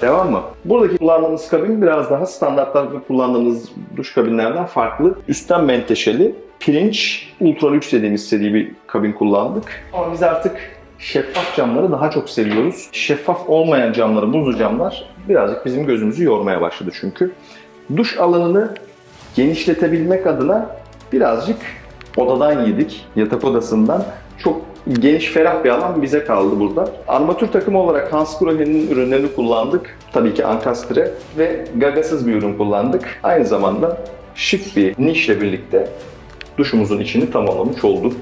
Devam mı? Buradaki kullandığımız kabin biraz daha standartlarda kullandığımız duş kabinlerden farklı. Üstten menteşeli, pirinç, ultra lüks dediğimiz seri bir kabin kullandık. Ama biz artık şeffaf camları daha çok seviyoruz. Şeffaf olmayan camları, buzlu camlar birazcık bizim gözümüzü yormaya başladı çünkü. Duş alanını genişletebilmek adına birazcık odadan yedik, yatak odasından. Çok geniş, ferah bir alan bize kaldı burada. Armatür takımı olarak Hans Grohe'nin ürünlerini kullandık. Tabii ki ankastre ve gagasız bir ürün kullandık. Aynı zamanda şık bir nişle birlikte duşumuzun içini tamamlamış olduk.